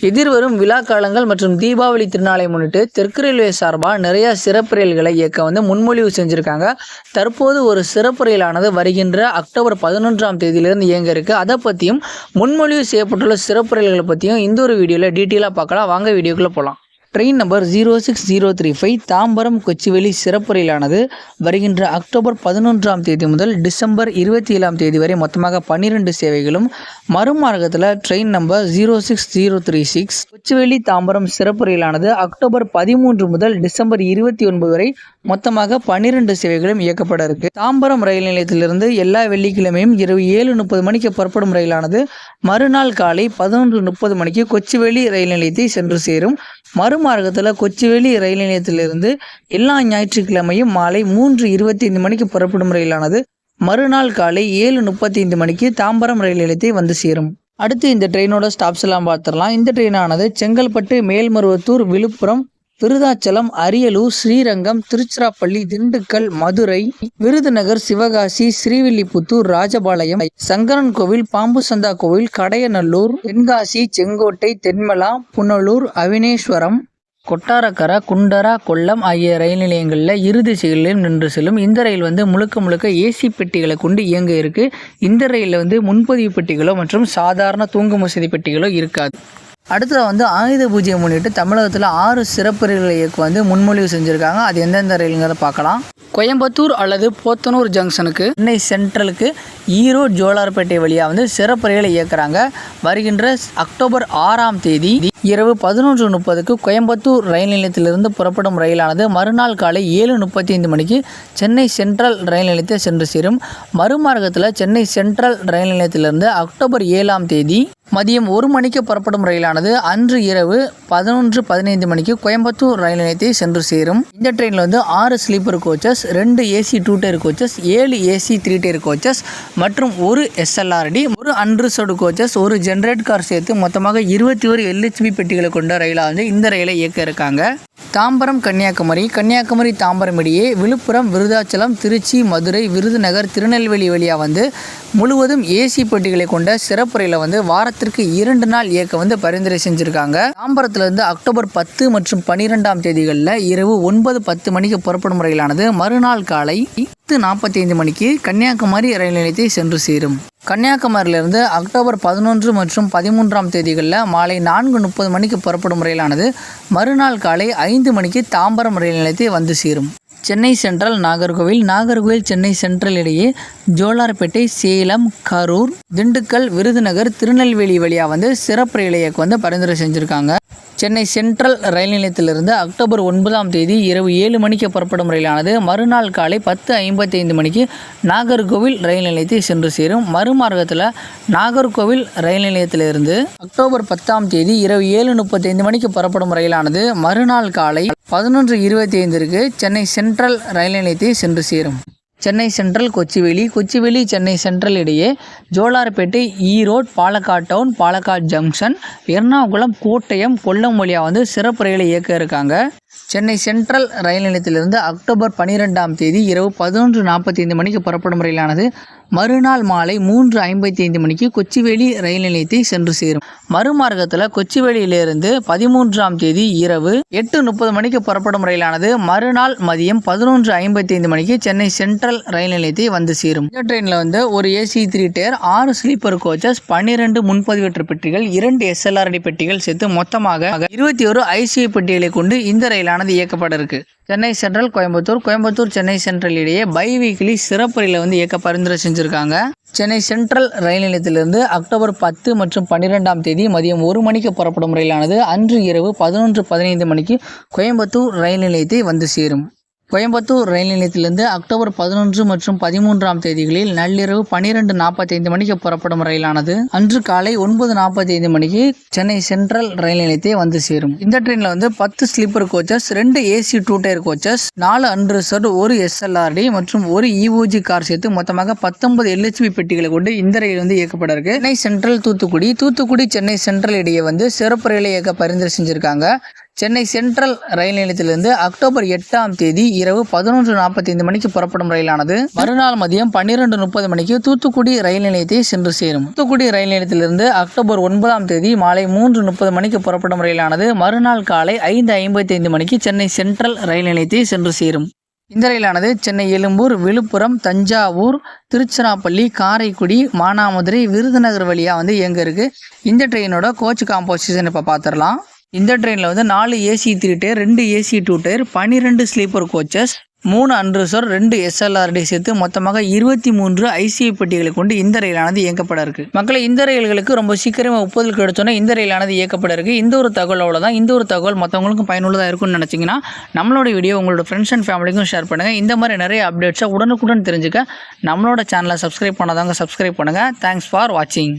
எதிர்வரும் விழா காலங்கள் மற்றும் தீபாவளி திருநாளை முன்னிட்டு தெற்கு ரயில்வே சார்பாக நிறைய சிறப்பு ரயில்களை இயக்க வந்து முன்மொழிவு செஞ்சுருக்காங்க. தற்போது ஒரு சிறப்பு ரயிலானது வருகின்ற அக்டோபர் பதினொன்றாம் தேதியிலிருந்து இயங்க இருக்குது அதை பற்றியும் முன்மொழிவு செய்யப்பட்டுள்ள சிறப்பு ரயில்களை பற்றியும் இந்த ஒரு வீடியோவில் டீட்டெயிலாக பார்க்கலாம். வாங்க வீடியோக்குள்ளே போகலாம் train number zero six zero three five Tambaram Kochuveli சிறப்பு ரயிலானது வருகின்ற அக்டோபர் பதினொன்றாம் தேதி முதல் டிசம்பர் இருபத்தி ஏழாம் தேதி வரை மொத்தமாக பன்னிரெண்டு சேவைகளும் மறுமார்க்கத்தில் train number zero six zero three six Kochuveli Tambaram சிறப்பு ரயிலானது அக்டோபர் பதிமூன்று முதல் டிசம்பர் இருபத்தி ஒன்பது வரை மொத்தமாக பன்னிரெண்டு சேவைகளும் இயக்கப்பட இருக்கு. தாம்பரம் ரயில் நிலையத்திலிருந்து எல்லா வெள்ளிக்கிழமையும் இரவு ஏழு முப்பது மணிக்கு புறப்படும் ரயிலானது மறுநாள் காலை பதினொன்று முப்பது மணிக்கு கொச்சிவெளி ரயில் நிலையத்தை சென்று சேரும். மறுமார்க்கத்தில் கொச்சிவேலி ரயில் நிலையத்திலிருந்து எல்லா ஞாயிற்றுக்கிழமையும் மாலை மூன்று இருபத்தி ஐந்து மணிக்கு புறப்படும் ரயிலானது மறுநாள் காலை ஏழு முப்பத்தி ஐந்து மணிக்கு தாம்பரம் ரயில் நிலையத்தை வந்து சேரும். அடுத்து இந்த ட்ரெயினோட ஸ்டாப்ஸ் எல்லாம் பார்த்துடலாம். இந்த ட்ரெயினானது செங்கல்பட்டு மேல்மருவத்தூர் விழுப்புரம் விருதாச்சலம் அரியலூர் ஸ்ரீரங்கம் திருச்சிராப்பள்ளி திண்டுக்கல் மதுரை விருதுநகர் சிவகாசி ஸ்ரீவில்லிபுத்தூர் ராஜபாளையம் சங்கரன் கோவில் பாம்பு சந்தா கோவில் கடையநல்லூர் தென்காசி செங்கோட்டை தென்மலா புனலூர் அவினேஸ்வரம் கொட்டாரக்கரை குண்டரா கொல்லம் ஆகிய ரயில் நிலையங்களில் இரு திசைகளிலும் நின்று செல்லும். இந்த ரயில் வந்து முழுக்க முழுக்க ஏசி பெட்டிகளை கொண்டு இயங்க இருக்கு. இந்த ரயிலில் வந்து முன்பதிவு பெட்டிகளோ மற்றும் சாதாரண தூங்கும் வசதி பெட்டிகளோ இருக்காது. அடுத்தது வந்து ஆயுத பூஜையை முன்னிட்டு தமிழகத்தில் ஆறு சிறப்பு ரயில்களை இயக்க வந்து முன்மொழிவு செஞ்சுருக்காங்க. அது எந்தெந்த ரயிலுங்கிறத பார்க்கலாம். கோயம்புத்தூர் அல்லது போத்தனூர் ஜங்ஷனுக்கு. சென்னை சென்ட்ரலுக்கு ஈரோடு ஜோலார்பேட்டை வழியாக வந்து சிறப்பு ரயிலை இயக்குறாங்க. வருகின்ற அக்டோபர் ஆறாம் தேதி இரவு பதினொன்று முப்பதுக்கு கோயம்புத்தூர் ரயில் நிலையத்திலிருந்து புறப்படும் ரயிலானது மறுநாள் காலை ஏழு முப்பத்தி ஐந்து மணிக்கு சென்னை சென்ட்ரல் ரயில் நிலையத்தை சென்று சேரும். மறுமார்க்கத்தில் சென்னை சென்ட்ரல் ரயில் நிலையத்திலிருந்து அக்டோபர் ஏழாம் தேதி மதியம் ஒரு மணிக்கு புறப்படும் ரயிலானது அன்று இரவு பதினொன்று பதினைந்து மணிக்கு கோயம்புத்தூர் ரயில் நிலையத்தை சென்று சேரும். இந்த ட்ரெயினில் வந்து ஆறு ஸ்லீப்பர் கோச்சஸ் ரெண்டு ஏசி டூ டயர் கோச்சஸ் ஏழு ஏசி த்ரீ டயர் கோச்சஸ் மற்றும் ஒரு எஸ்எல்ஆர்டி ஒரு அன்ரிசர்வ்டு கோச்சஸ் ஒரு ஜென்ரேட் கார் சேர்த்து மொத்தமாக இருபத்தி ஒரு எல்ஹெச்பி பெட்டிகளை கொண்ட ரயிலாக வந்து இந்த ரயிலை இயக்க இருக்காங்க. தாம்பரம் கன்னியாகுமரி கன்னியாகுமரி தாம்பரம் இடையே விழுப்புரம் விருதாச்சலம் திருச்சி மதுரை விருதுநகர் திருநெல்வேலி வழியாக வந்து முழுவதும் ஏசி பெட்டிகளை கொண்ட சிறப்பு ரயிலை வந்து வாரத்திற்கு இரண்டு நாள் இயக்க வந்து பரிந்துரை செஞ்சுருக்காங்க. தாம்பரத்திலிருந்து அக்டோபர் பத்து மற்றும் பனிரெண்டாம் தேதிகளில் இரவு ஒன்பது பத்து மணிக்கு புறப்படும் ரயிலானது மறுநாள் காலை பத்து நாற்பத்தி ஐந்து மணிக்கு கன்னியாகுமரி ரயில் நிலையத்தை சென்று சேரும். கன்னியாகுமரியிலிருந்து அக்டோபர் பதினொன்று மற்றும் பதிமூன்றாம் தேதிகளில் மாலை நான்கு முப்பது மணிக்கு புறப்படும் ரயிலானது மறுநாள் காலை ஐந்து மணிக்கு தாம்பரம் ரயில் நிலையத்தை வந்து சேரும். சென்னை சென்ட்ரல் நாகர்கோவில். நாகர்கோவில் சென்னை சென்ட்ரல் இடையே ஜோலார்பேட்டை சேலம் கரூர் திண்டுக்கல் விருதுநகர் திருநெல்வேலி வழியாக வந்து சிறப்பு ரயில் இயக்கம் வந்து பரிந்துரை செஞ்சுருக்காங்க. சென்னை சென்ட்ரல் ரயில் நிலையத்திலிருந்து அக்டோபர் ஒன்பதாம் தேதி இரவு ஏழு மணிக்கு புறப்படும் ரயிலானது மறுநாள் காலை பத்து ஐம்பத்தி ஐந்து மணிக்கு நாகர்கோவில் ரயில் நிலையத்தை சென்று சேரும். மறுமார்க்கத்தில் நாகர்கோவில் ரயில் நிலையத்திலிருந்து அக்டோபர் பத்தாம் தேதி இரவு ஏழு முப்பத்தைந்து மணிக்கு புறப்படும் ரயிலானது மறுநாள் காலை பதினொன்று இருபத்தி ஐந்திற்கு சென்னை சென்ட்ரல் ரயில் நிலையத்தை சென்று சேரும். சென்னை சென்ட்ரல் கொச்சிவேலி. கொச்சிவேலி சென்னை சென்ட்ரல் இடையே ஜோலார்பேட்டை ஈரோடு பாலக்காடு டவுன் பாலக்காடு ஜங்ஷன் எர்ணாகுளம் கோட்டயம் கொல்லம் வழியாக வந்து சிறப்பு ரயிலை இயக்க இருக்காங்க. சென்னை சென்ட்ரல் ரயில் நிலையத்திலிருந்து அக்டோபர் பன்னிரெண்டாம் தேதி இரவு பதினொன்று நாற்பத்தி ஐந்து மணிக்கு புறப்படும் ரயிலானது மறுநாள் மாலை மூன்று ஐம்பத்தி ஐந்து மணிக்கு கொச்சிவேலி ரயில் நிலையத்தை சென்று சேரும். மறுமார்க்கத்தில் கொச்சிவேலியிலிருந்து பதிமூன்றாம் தேதி இரவு எட்டு முப்பது மணிக்கு புறப்படும் ரயிலானது மறுநாள் மதியம் பதினொன்று ஐம்பத்தி ஐந்து மணிக்கு சென்னை சென்ட்ரல் ரயில் நிலையத்தை வந்து சேரும். இந்த ட்ரெயினில் வந்து ஒரு ஏசி த்ரீ டேர் ஆறு ஸ்லீப்பர் கோச்சஸ் பன்னிரெண்டு முன்பதிவேற்ற பெட்டிகள் இரண்டு எஸ்எல்ஆர்டி பெட்டிகள் சேர்த்து மொத்தமாக இருபத்தி ஒரு ஐசிஐ பெட்டிகளை கொண்டு இந்த ரயிலானது இயக்கப்பட இருக்கு. சென்னை சென்ட்ரல் கோயம்புத்தூர் கோயம்புத்தூர் சென்னை சென்ட்ரல் இடையே பை வீக்லி சிறப்பு ரயிலை வந்து இயக்க பரிந்துரை செஞ்சுருக்காங்க. சென்னை சென்ட்ரல் ரயில் நிலையத்திலிருந்து அக்டோபர் பத்து மற்றும் பன்னிரெண்டாம் தேதி மதியம் ஒரு மணிக்கு புறப்படும் ரயிலானது அன்று இரவு பதினொன்று பதினைந்து மணிக்கு கோயம்புத்தூர் ரயில் நிலையத்தை வந்து சேரும். கோயம்புத்தூர் ரயில் நிலையத்திலிருந்து அக்டோபர் பதினொன்று மற்றும் பதிமூன்றாம் தேதிகளில் நள்ளிரவு பனிரெண்டு நாற்பத்தைந்து மணிக்கு புறப்படும் ரயிலானது அன்று காலை ஒன்பது நாற்பத்தைந்து மணிக்கு சென்னை சென்ட்ரல் ரயில் நிலையத்தை வந்து சேரும். இந்த ட்ரெயினில் வந்து பத்து ஸ்லீப்பர் கோச்சஸ் ரெண்டு ஏசி டூ டயர் கோச்சஸ் நாலு அன்ரிசர்வ்டு ஒரு எஸ்எல்ஆர்டி மற்றும் ஒரு இஓஜி கார் சேர்த்து மொத்தமாக பத்தொன்பது எல்ஹெச்பி பெட்டிகளை கொண்டு இந்த ரயில் வந்து இயக்கப்பட இருக்கு. சென்னை சென்ட்ரல் தூத்துக்குடி தூத்துக்குடி சென்னை சென்ட்ரல் இடையே வந்து சிறப்பு ரயிலை இயக்க பரிந்துரை செஞ்சிருக்காங்க. சென்னை சென்ட்ரல் ரயில் நிலையத்திலிருந்து அக்டோபர் எட்டாம் தேதி இரவு பதினொன்று நாற்பத்தைந்து மணிக்கு புறப்படும் ரயிலானது மறுநாள் மதியம் பன்னிரெண்டு முப்பது மணிக்கு தூத்துக்குடி ரயில் நிலையத்தை சென்று சேரும். தூத்துக்குடி ரயில் நிலையத்திலிருந்து அக்டோபர் ஒன்பதாம் தேதி மாலை மூன்று முப்பது மணிக்கு புறப்படும் ரயிலானது மறுநாள் காலை ஐந்து ஐம்பத்தைந்து மணிக்கு சென்னை சென்ட்ரல் ரயில் நிலையத்தை சென்று சேரும். இந்த ரயிலானது சென்னை எழும்பூர் விழுப்புரம் தஞ்சாவூர் திருச்சிராப்பள்ளி காரைக்குடி மானாமதுரை விருதுநகர் வழியாக வந்து இயங்க இருக்குது இந்த ட்ரெயினோட கோச் காம்போசிஷன் இப்போ பார்த்துடலாம் இந்த ட்ரெயினில் வந்து நாலு ஏசி த்ரீ டயர் ரெண்டு ஏசி டூ டயர் பன்னிரெண்டு ஸ்லீப்பர் கோச்சஸ் மூணு அன்ரிசர்வ் ரெண்டு எஸ்எல்ஆர்டி சேர்த்து மொத்தமாக இருபத்தி மூன்று ஐசிஐ பெட்டிகளை கொண்டு இந்த ரயிலானது இயக்கப்பட இருக்கு. மக்களை இந்த ரயில்களுக்கு ரொம்ப சீக்கிரமாக ஒப்புதல் கிடைச்சோன்னா இந்த ரயிலானது இயக்கப்பட இருக்கு. இந்த ஒரு தகவல் அவ்வளோதான் இந்த ஒரு தகவல் மற்றவங்களுக்கும் பயனுள்ளதாக இருக்கும்னு நினச்சிங்கன்னா நம்மளோட வீடியோ உங்களோட ஃப்ரெண்ட்ஸ் அண்ட் ஃபேமிலிக்கும் ஷேர் பண்ணுங்கள் இந்த மாதிரி நிறைய அப்டேட்ஸை உடனுக்குடன் தெரிஞ்சுக்க நம்மளோட சேனலை சப்ஸ்கிரைப் பண்ணாதவங்க சப்ஸ்கிரைப் பண்ணுங்கள் தேங்க்ஸ் ஃபார் வாட்சிங்